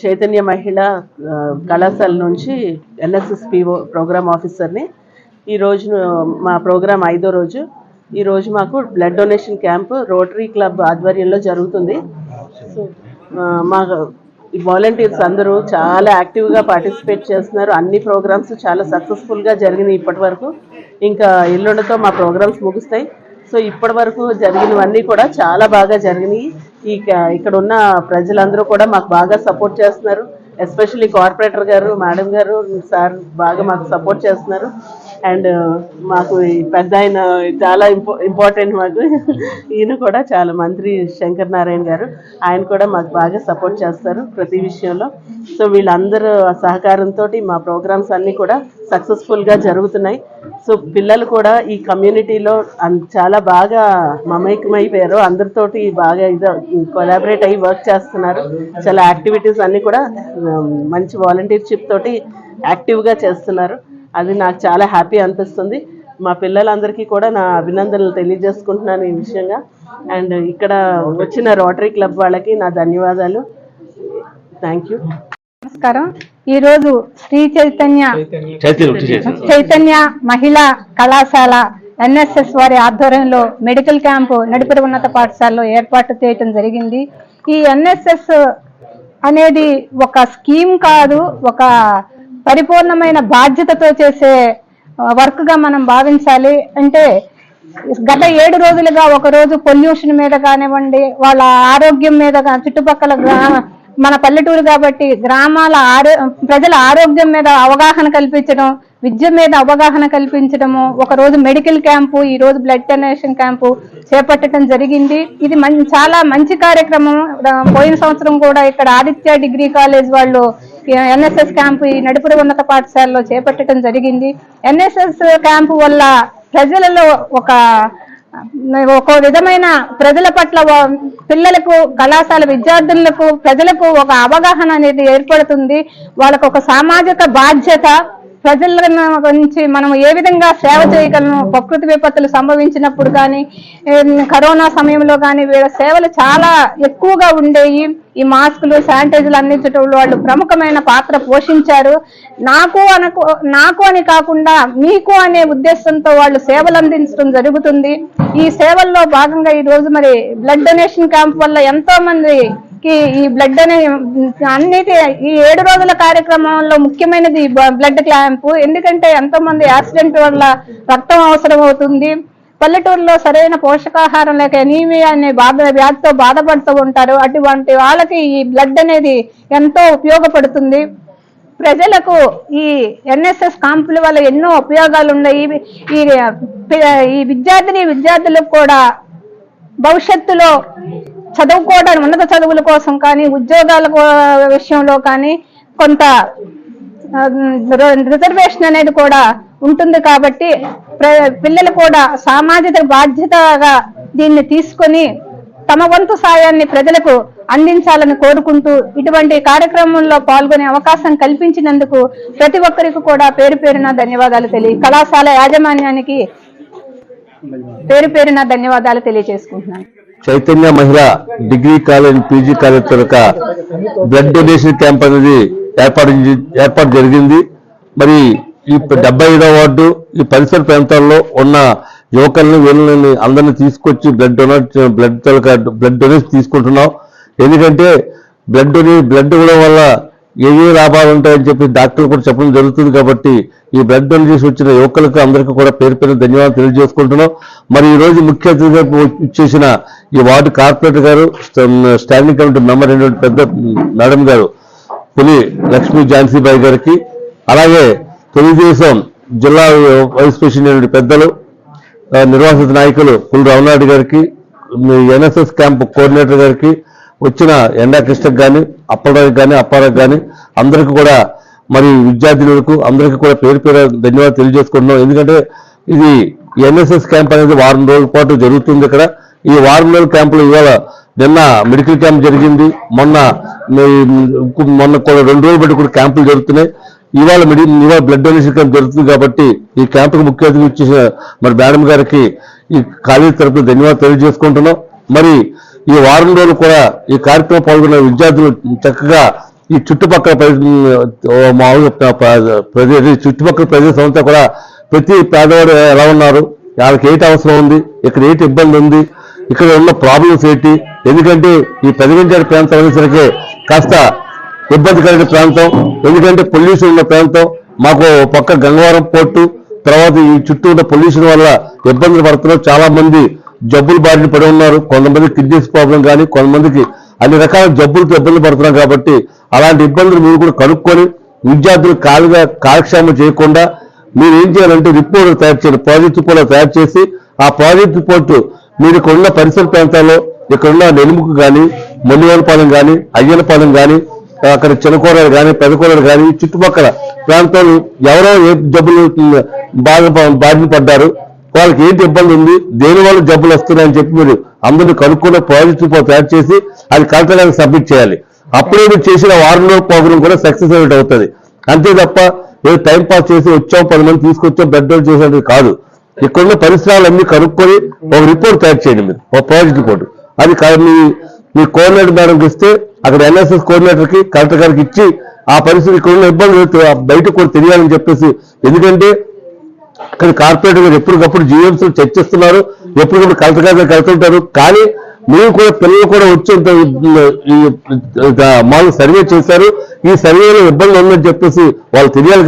చైతన్య మహిళ కళాశాల నుంచి ఎన్ఎస్ఎస్ పిఓ ప్రోగ్రామ్ ఆఫీసర్ని. ఈ రోజు మా ప్రోగ్రాం ఐదో రోజు. ఈ రోజు మాకు blood donation camp rotary club ఆధ్వర్యంలో జరుగుతుంది. మా వాలంటీర్స్ అందరూ చాలా యాక్టివ్గా పార్టిసిపేట్ చేస్తున్నారు. అన్ని ప్రోగ్రామ్స్ చాలా సక్సెస్ఫుల్గా జరిగినాయి ఇప్పటి వరకు. ఇంకా ఎల్లుండితో మా ప్రోగ్రామ్స్ ముగుస్తాయి. సో ఇప్పటి వరకు జరిగినవన్నీ కూడా చాలా బాగా జరిగినాయి. ఈ ఇక్కడ ఉన్న ప్రజలందరూ కూడా మాకు బాగా సపోర్ట్ చేస్తున్నారు. ఎస్పెషల్లీ కార్పొరేటర్ గారు మేడం గారు సార్ బాగా మాకు సపోర్ట్ చేస్తున్నారు. అండ్ మాకు ఈ పెద్ద ఆయన చాలా ఇంపా ఇంపార్టెంట్ మాకు. ఈయన కూడా చాలా మంత్రి శంకర్ నారాయణ గారు. ఆయన కూడా మాకు బాగా సపోర్ట్ చేస్తారు ప్రతి విషయంలో. సో వీళ్ళందరూ సహకారంతో మా ప్రోగ్రామ్స్ అన్నీ కూడా సక్సెస్ఫుల్గా జరుగుతున్నాయి. సో పిల్లలు కూడా ఈ కమ్యూనిటీలో చాలా బాగా మమైకమైపోయారు. అందరితోటి బాగా ఇదో కొలాబరేట్ అయ్యి వర్క్ చేస్తున్నారు. చాలా యాక్టివిటీస్ అన్నీ కూడా మంచి వాలంటీర్షిప్ తోటి యాక్టివ్గా చేస్తున్నారు. అది నాకు చాలా హ్యాపీ అనిపిస్తుంది. మా పిల్లలందరికీ కూడా నా అభినందనలు తెలియజేసుకుంటున్నాను ఈ విషయంగా. అండ్ ఇక్కడ వచ్చిన రోటరీ క్లబ్ వాళ్ళకి నా ధన్యవాదాలు. థ్యాంక్ యూ నమస్కారం. ఈరోజు శ్రీ చైతన్య చైతన్య మహిళా కళాశాల ఎన్ఎస్ఎస్ వారి ఆధ్వర్యంలో మెడికల్ క్యాంపు నడిపిరి ఉన్నత పాఠశాలలో ఏర్పాటు చేయటం జరిగింది. ఈ ఎన్ఎస్ఎస్ అనేది ఒక స్కీమ్ కాదు ఒక పరిపూర్ణమైన బాధ్యతతో చేసే వర్క్గా మనం భావించాలి. అంటే గత ఏడు రోజులుగా ఒక రోజు పొల్యూషన్ మీద కానివ్వండి వాళ్ళ ఆరోగ్యం మీద చుట్టుపక్కల మన పల్లెటూరు కాబట్టి గ్రామాల ఆరో ప్రజల ఆరోగ్యం మీద అవగాహన కల్పించడం విద్య మీద అవగాహన కల్పించడము ఒక రోజు మెడికల్ క్యాంపు ఈ రోజు బ్లడ్ డొనేషన్ క్యాంపు చేపట్టడం జరిగింది. ఇది చాలా మంచి కార్యక్రమం పోయిన సంవత్సరం కూడా ఇక్కడ ఆదిత్య డిగ్రీ కాలేజ్ వాళ్ళు ఎన్ఎస్ఎస్ క్యాంపు ఈ నడుపుడు ఉన్నత పాఠశాలలో చేపట్టడం జరిగింది. ఎన్ఎస్ఎస్ క్యాంపు వల్ల ప్రజలలో ఒక ఒక విధమైన ప్రజల పట్ల పిల్లలకు కళాశాల విద్యార్థులకు ప్రజలకు ఒక అవగాహన అనేది ఏర్పడుతుంది. వాళ్ళకు ఒక సామాజిక బాధ్యత ప్రజల గురించి మనం ఏ విధంగా సేవ చేయగలను? ప్రకృతి విపత్తులు సంభవించినప్పుడు కానీ కరోనా సమయంలో కానీ వీళ్ళ సేవలు చాలా ఎక్కువగా ఉండేవి ఈ మాస్కులు శానిటైజర్లు అందించడంలో వాళ్ళు ప్రముఖమైన పాత్ర పోషించారు. నాకు అనకు నాకు అని కాకుండా మీకు అనే ఉద్దేశంతో వాళ్ళు సేవలు అందించడం జరుగుతుంది. ఈ సేవల్లో భాగంగా ఈ రోజు మరి బ్లడ్ డొనేషన్ క్యాంప్ వల్ల ఎంతో కి ఈ బ్లడ్ అనే అన్నిటి ఈ ఏడు రోజుల కార్యక్రమంలో ముఖ్యమైనది బ్లడ్ క్లాంప్ ఎందుకంటే ఎంతో మంది యాక్సిడెంట్ వల్ల రక్తం అవసరం అవుతుంది. పల్లెటూరులో సరైన పోషకాహారం లేక ఎనీమియా అనే బాధ వ్యాధితో బాధపడుతూ ఉంటారు. అటువంటి వాళ్ళకి ఈ బ్లడ్ అనేది ఎంతో ఉపయోగపడుతుంది. ప్రజలకు ఈ ఎన్ఎస్ఎస్ క్యాంపుల వల్ల ఎన్నో ఉపయోగాలు ఉన్నాయి. ఈ ఈ విద్యార్థిని విద్యార్థులకు కూడా భవిష్యత్తులో చదువుకోవడానికి ఉన్నత చదువుల కోసం కానీ ఉద్యోగాల కో- విషయంలో కానీ కొంత రిజర్వేషన్ అనేది కూడా ఉంటుంది కాబట్టి ప్ర- పిల్లలు కూడా సామాజిక బాధ్యతగా దీన్ని తీసుకొని తమ వంతు సాయాన్ని ప్రజలకు అందించాలని కోరుకుంటూ ఇటువంటి కార్యక్రమంలో పాల్గొనే అవకాశం కల్పించినందుకు ప్రతి ఒక్కరికి కూడా పేరు పేరున ధన్యవాదాలు తెలియ కళాశాల యాజమాన్యానికి పేరు పేరున ధన్యవాదాలు తెలియజేసుకుంటున్నాను. Chaitanya Mahila degree college PG college తరక blood donation camp అనేది ఏర్పాటు ఏర్పాటు జరిగింది. మరి ఈ డెబ్బై ఐదవ వార్డు ఈ పరిసర ప్రాంతాల్లో ఉన్న యువకుల్ని వీళ్ళని అందరిని తీసుకొచ్చి బ్లడ్ డొనేట్ బ్లడ్ తరక బ్లడ్ డొనేషన్ తీసుకుంటున్నాం. ఎందుకంటే బ్లడ్ డొనే బ్లడ్ ఇవ్వడం వల్ల ఏ ఏ లాభాలు ఉంటాయని చెప్పి డాక్టర్లు కూడా చెప్పడం జరుగుతుంది కాబట్టి ఈ బ్లడ్ డొనేషన్ చేసి వచ్చిన యువకులకు అందరికీ కూడా పేరు పేరు ధన్యవాదాలు తెలియజేసుకుంటున్నాం. మరి ఈ రోజు ముఖ్య అతిథిగా చేసిన ఈ వార్డు కార్పొరేటర్ గారు స్టాండింగ్ కమిటీ మెంబర్ అయినటువంటి పెద్ద మేడం గారు పులి లక్ష్మీ ఝాన్సీబాయి గారికి అలాగే తెలుగుదేశం జిల్లా వైస్ ప్రెసిడెంట్ పెద్దలు నిర్వాసిత నాయకులు పులి రమణారెడ్డి గారికి ఎన్ఎస్ఎస్ క్యాంప్ కోఆర్డినేటర్ గారికి వచ్చిన ఎండా కృష్ణకు కానీ అప్పడానికి కానీ అప్పారావు కానీ అందరికీ కూడా మరి విద్యార్థులకు అందరికీ కూడా పేరు పేరు ధన్యవాదాలు తెలియజేసుకుంటున్నాం. ఎందుకంటే ఇది ఎన్ఎస్ఎస్ క్యాంప్ అనేది వారం రోజుల పాటు జరుగుతుంది ఇక్కడ. ఈ వారం రోజుల క్యాంపులో ఇవాళ నిన్న మెడికల్ క్యాంప్ జరిగింది. మొన్న మొన్న కూడా రెండు రోజులు బట్టి కూడా క్యాంపులు జరుగుతున్నాయి. ఇవాళ మెడి ఇవాళ బ్లడ్ డొనేషన్ క్యాంప్ జరుగుతుంది కాబట్టి ఈ క్యాంపుకు ముఖ్య అతిథి ఇచ్చేసిన మరి మేడం గారికి ఈ కాలేజీ తరపున ధన్యవాదాలు తెలియజేసుకుంటున్నాం. మరి ఈ వారం రోజులు కూడా ఈ కార్యక్రమం పాల్గొన్న విద్యార్థులు చక్కగా ఈ చుట్టుపక్కల మామూలు ఓ మామూలుగా ఈ చుట్టుపక్కల ప్రదేశం అంతా కూడా ప్రతి పేదవాడు ఎలా ఉన్నారు? వాళ్ళకి ఏంటి అవసరం ఉంది? ఇక్కడ ఏంటి ఇబ్బంది ఉంది? ఇక్కడ ఉన్న ప్రాబ్లమ్స్ ఏంటి? ఎందుకంటే ఈ పెదవించాడు ప్రాంతం అనేసరికి కాస్త ఇబ్బందికరమైన ప్రాంతం. ఎందుకంటే పొల్యూషన్ ఉన్న ప్రాంతం. మాకు పక్క గంగవరం పోర్టు తర్వాత ఈ చుట్టూ ఉన్న పొల్యూషన్ వల్ల ఇబ్బందులు పడుతున్నారు చాలా మంది జబ్బులు బారిన పడి ఉన్నారు. కొంతమంది కిడ్నీస్ ప్రాబ్లం కానీ కొంతమందికి అన్ని రకాల జబ్బులతో ఇబ్బందులు పడుతున్నారు కాబట్టి అలాంటి ఇబ్బందులు మీరు కూడా కనుక్కొని విద్యార్థులు కాలుగా కాలక్షేమం చేయకుండా మీరు ఏం చేయాలంటే రిపోర్ట్ తయారు చేయాలి. ప్రాజెక్ట్ కూడా తయారు చేసి ఆ ప్రాజెక్ట్ రిపోర్ట్ మీరు ఇక్కడ ఉన్న పరిసర ప్రాంతాల్లో ఇక్కడ ఉన్న నెలుముకు కానీ మొన్నివాలపాలెం కానీ అయ్యలపాలెం కానీ అక్కడ చిన్నకూరలు కానీ పెదకూరలు కానీ చుట్టుపక్కల ప్రాంతాలు ఎవరో ఏ జబ్బులు బాధ బారిన పడ్డారు వాళ్ళకి ఏంటి ఇబ్బంది ఉంది? దేని వల్ల జబ్బులు వస్తున్నాయని చెప్పి మీరు అందరిని కనుక్కున్న ప్రాజెక్ట్ రిపోర్ట్ తయారు చేసి అది కలెక్టర్ సబ్మిట్ చేయాలి. అప్పుడే మీరు చేసిన వారంలో ప్రోగ్రామ్ కూడా సక్సెస్ అయినట్టు అవుతుంది. అంతే తప్ప ఏదో టైం పాస్ చేసి వచ్చాం పది మంది తీసుకొచ్చాం బెడ్ డౌన్ చేసేది కాదు. ఇక్కడున్న పరిసరాలన్నీ కనుక్కొని ఒక రిపోర్ట్ తయారు చేయండి మీరు ఒక ప్రాజెక్ట్ రిపోర్ట్ అది మీ మీ కోఆర్డినేటర్ మేడంకి ఇస్తే అక్కడ ఎన్ఎస్ఎస్ కోఆర్డినేటర్కి కలెక్టర్ గారికి ఇచ్చి ఆ పరిస్థితి ఇక్కడ ఉన్న ఇబ్బందులు బయటకు కూడా తెలియాలని చెప్పేసి ఎందుకంటే కానీ కార్పొరేటర్ గారు ఎప్పటికప్పుడు జీఎంసీ చర్చిస్తున్నారు. ఎప్పటికప్పుడు కలెక్టర్ గారి దగ్గరికి వెళ్తుంటారు కానీ మేము కూడా పిల్లలు కూడా వచ్చి ఇంత మామూలు సర్వే చేశారు. ఈ సర్వేలో ఇబ్బంది ఉందని చెప్పేసి వాళ్ళు తెలియాలి